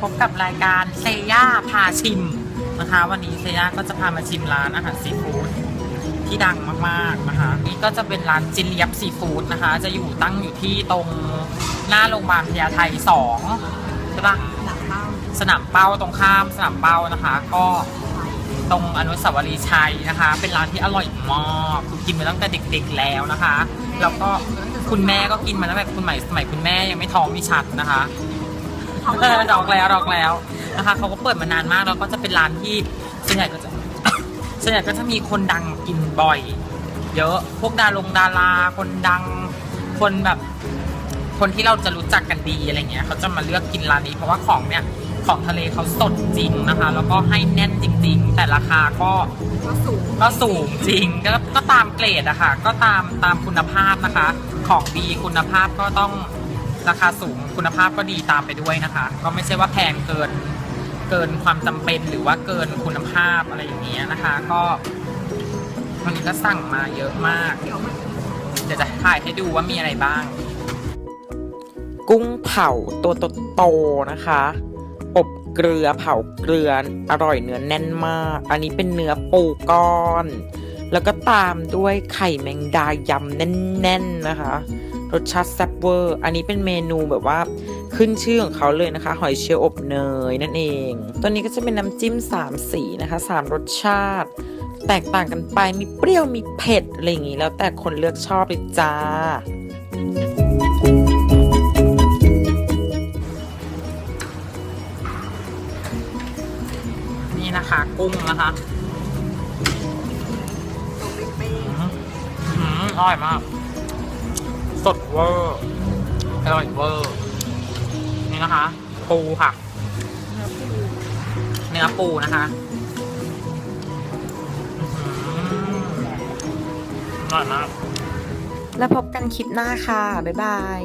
พบกับรายการเซย่าพาชิมนะคะ วันนี้เซย่าก็จะพามาชิมร้านอาหารซีฟู้ดที่ดังมากๆนะคะ นี่ก็จะเป็นร้านจินเลียบซีฟู้ดนะคะ จะอยู่ตั้งอยู่ที่ตรงหน้าโรงพยาบาลพญาไทสองใช่ปะสนามเป้าตรงข้ามสนามเป้านะคะ ก็ตรงอนุสาวรีย์ชัยนะคะ เป็นร้านที่อร่อยมากคือกินมาตั้งแต่เด็ก ๆแล้วนะคะ แล้วก็คุณแม่ก็กินมาตั้งแต่คุณใหม่สมัยคุณแม่ยังไม่ท้องไม่ชัดนะคะ ดอกแล้วดอกแล้วนะคะเขาก็เปิดมานานมากแล้วก็จะเป็นร้านที่ส่วนใหญ่ก็จะส่วนใหญ่ก็จะมีคนดังกินบ่อย เยอะพวกดารงดาราคนดังคนแบบ คนที่เราจะรู้จักกันดีอะไรเงี้ยเขาจะมาเลือกกินร้านนี้เพราะว่าของเนี่ยของทะเลเขาสดจริงนะคะ แล้วก็ให้แน่นจริง ๆ แต่ราคาก็ก็สูงก็สูงจริงก็ก็ตามเกรดอะค่ะก็ตามตามคุณภาพนะคะ ของดีคุณภาพก็ต้อง ราคาสูงคุณภาพก็ดีตามไปด้วยนะคะ ก็ไม่ใช่ว่าแพงเกินเกินความจำเป็นหรือว่าเกินคุณภาพอะไรอย่างเงี้ยนะคะ ก็วันนี้ก็สั่งมาเยอะมาก เดี๋ยวจะถ่ายให้ดูว่ามีอะไรบ้าง กุ้งเผาตัวโตๆนะคะ อบเกลือเผาเกลืออร่อยเนื้อแน่นมาก อันนี้เป็นเนื้อปูก้อน แล้วก็ตามด้วยไข่แมงดายำแน่นๆนะคะ รสชาติแซ่บเวอร์ อันนี้เป็นเมนูแบบว่าขึ้นชื่อของเขาเลยนะคะ หอยเชลล์อบเนยนั่นเอง ตัวนี้ก็จะเป็นน้ำจิ้มสามสีนะคะสามรสชาติ แตกต่างกันไปมีเปรี้ยวมีเผ็ดอะไรอย่างนี้ แล้วแต่คนเลือกชอบเลยจ้านี่นะคะกุ้งนะคะตัวเป๊ะอืมอืมอร่อยมาก สดเวอร์อร่อยเวอร์ นี่นะคะ ปูค่ะ เนื้อปูนะคะอร่อยมาก แล้วพบกันคลิปหน้าค่ะ บ๊ายบาย